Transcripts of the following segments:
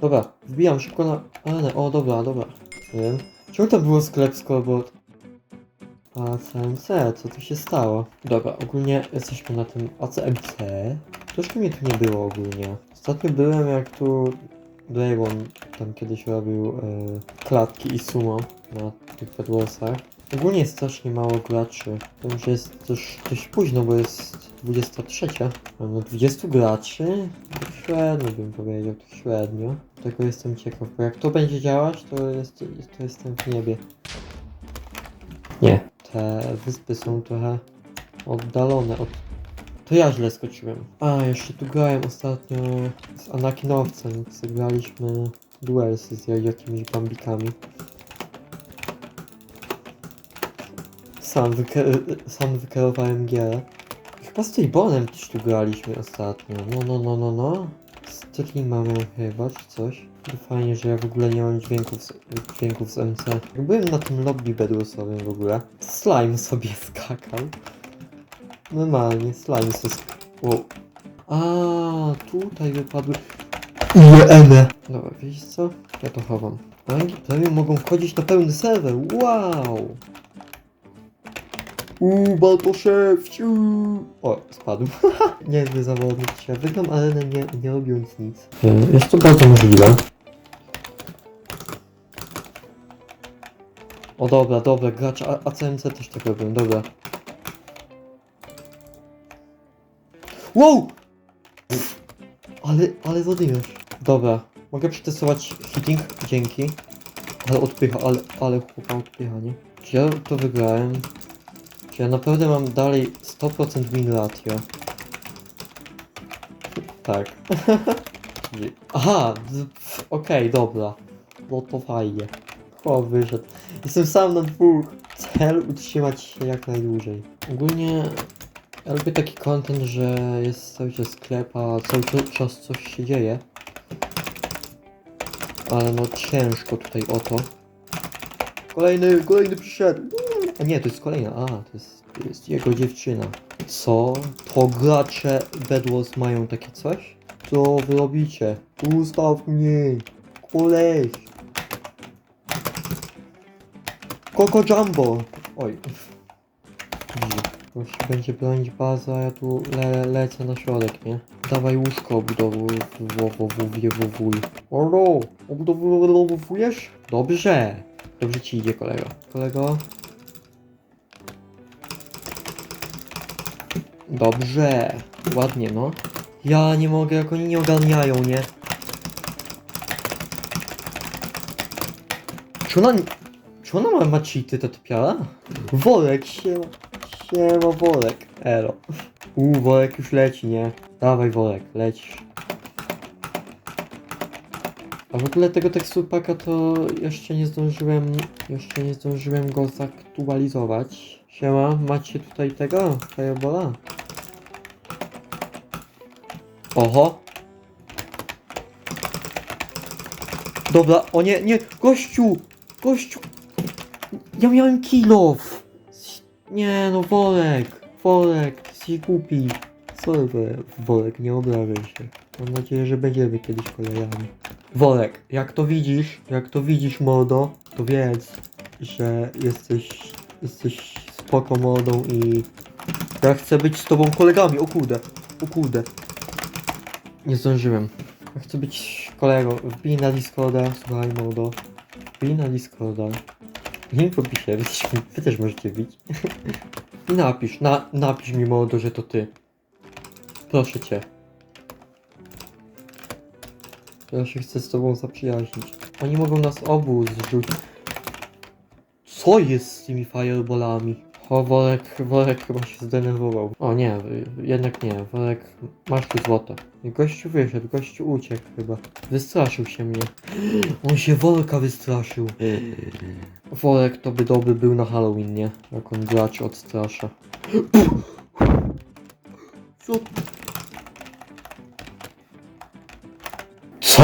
Dobra, wbijam szybko na arenę. O, dobra, dobra. Wiem. Czemu tam było sklep scoreboard? ACMC, co tu się stało? Dobra, ogólnie jesteśmy na tym ACMC. Troszkę mnie tu nie było ogólnie. Ostatnio byłem jak tu Dragon tam kiedyś robił e, klatki i sumo na tych Bedwarsach. Ogólnie jest strasznie mało graczy. To już jest też dość późno, bo jest 23. Mam no 20 graczy. Średnio bym powiedział, tak średnio. Tego jestem ciekaw, bo jak to będzie działać, to, jest, to jestem w niebie. Nie. Te wyspy są trochę oddalone od... To ja źle skoczyłem. A, jeszcze tu grałem ostatnio z Anakinowcem. Zagraliśmy duelsy z jakimiś bambikami. Sam, wyke- sam wykierowałem gierę. Chyba z Tejbonem też tu graliśmy ostatnio. No, no, no, no, no. Streama miał chyba, czy coś. Fajnie, że ja w ogóle nie mam dźwięków z, dźwięków z MC. Byłem na tym lobby bedrusowym w ogóle. Slime sobie skakał. Normalnie, slime sobie sk- wow. A, tutaj wypadły... Ile! Dobra, wiecie co? Ja to chowam. Rangi premium mogą wchodzić na pełny serwer, wow! Uuu, Balposzewciu! O, spadł. Niezły zawodnik dzisiaj. Wygram arenę nie, nie robiąc nic. Jest to bardzo możliwe. O dobra, dobra, gracz A- ACMC też tak robią, dobra. Wow! Ale, ale zadymiesz. Dobra, mogę przetestować hitting, dzięki. Ale odpycha, ale, ale chłopa odpycha, nie? Czy ja to wygrałem? Ja naprawdę mam dalej 100% win ratio? Tak. Aha, okej, dobra. No to fajnie. O, wyszedł. Jestem sam na dwóch. Cel utrzymać się jak najdłużej. Ogólnie ja lubię taki content, że jest cały czas sklep, a cały cza- czas coś się dzieje. Ale no ciężko tutaj o to. Kolejny, kolejny przyszedł. A nie, to jest kolejna. A, to jest, to jest jego dziewczyna. Co? To gracze Bedwars mają takie coś? Co wy robicie? Ustaw mnie! Koleś! Coco Jumbo! Oj. Już będzie bronić baza, ja tu le lecę na środek, nie? Dawaj łóżko obudowujesz? Oro! Obudowujesz? Dobrze! Dobrze ci idzie, kolego. Kolego? Dobrze. Ładnie, no. Ja nie mogę, jak oni nie ogarniają, nie? Czy ona... Czy ona ma, ma cheaty, ta typiara? Worek, siema. Siema, worek. Elo. Uuu, worek już leci, nie? Dawaj, worek, lecisz. A w ogóle tego teksturpaka to jeszcze nie zdążyłem, jeszcze nie zdążyłem go zaktualizować. Siema, macie tutaj tego? Firebola? Oho. Dobra, o nie, nie, gościu! Gościu! Ja miałem kilof! Nie no, worek! Worek, jesteś głupi. Sorry, worek, nie obrażaj się. Mam nadzieję, że będziemy kiedyś kolejami. Worek, jak to widzisz, jak to widzisz mordo, to wiedz, że jesteś, jesteś spoko mordą i ja chcę być z tobą kolegami, o kurde, o kurde. Nie zdążyłem. Chcę być kolegą, wbij na Discorda, słuchaj mordo. Wbij na Discorda. W opisie, wy, wy też możecie wbić. I napisz, na, napisz mi mordo, że to ty. Proszę cię. Ja się chcę z tobą zaprzyjaźnić. Oni mogą nas obu zrzucić. Co jest z tymi fireballami? O, Worek, Worek chyba się zdenerwował. O nie, jednak nie, Worek, masz tu złoto. Gościu wyszedł, gościu uciekł chyba. Wystraszył się mnie. On się Worka wystraszył. Worek to by dobry był na Halloween, nie? Jak on graczy odstrasza. Co? Co?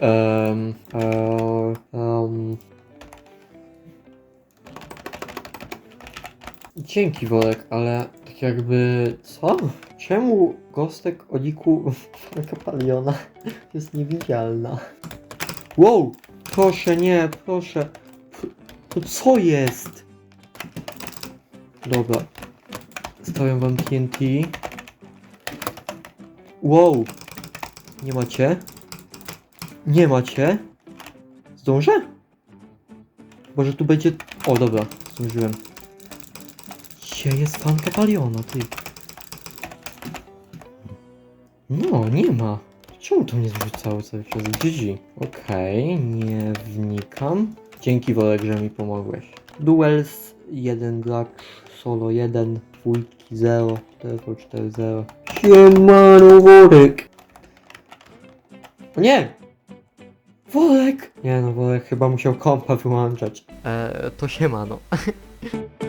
Um, um, Dzięki Worek, ale tak jakby... Co? Czemu Gostek o niku Franka Paliona jest niewidzialna? Wow! Proszę, nie, proszę. To co jest? Dobra. Stawiam wam TNT. Wow! Nie macie? Nie macie? Zdążę? Może tu będzie... O, dobra, zdążyłem. Gdzie jest fanka paliona, ty? No, nie ma. Czemu to mnie zrzucało cały czas? GG. Okej, nie wnikam. Dzięki Worek, że mi pomogłeś. Duels 1 Black, solo 1, dwójki 0, 4 4 0. Siemano Worek! O nie! Worek! Nie no, Worek chyba musiał kompa wyłączać. Eee, to siemano.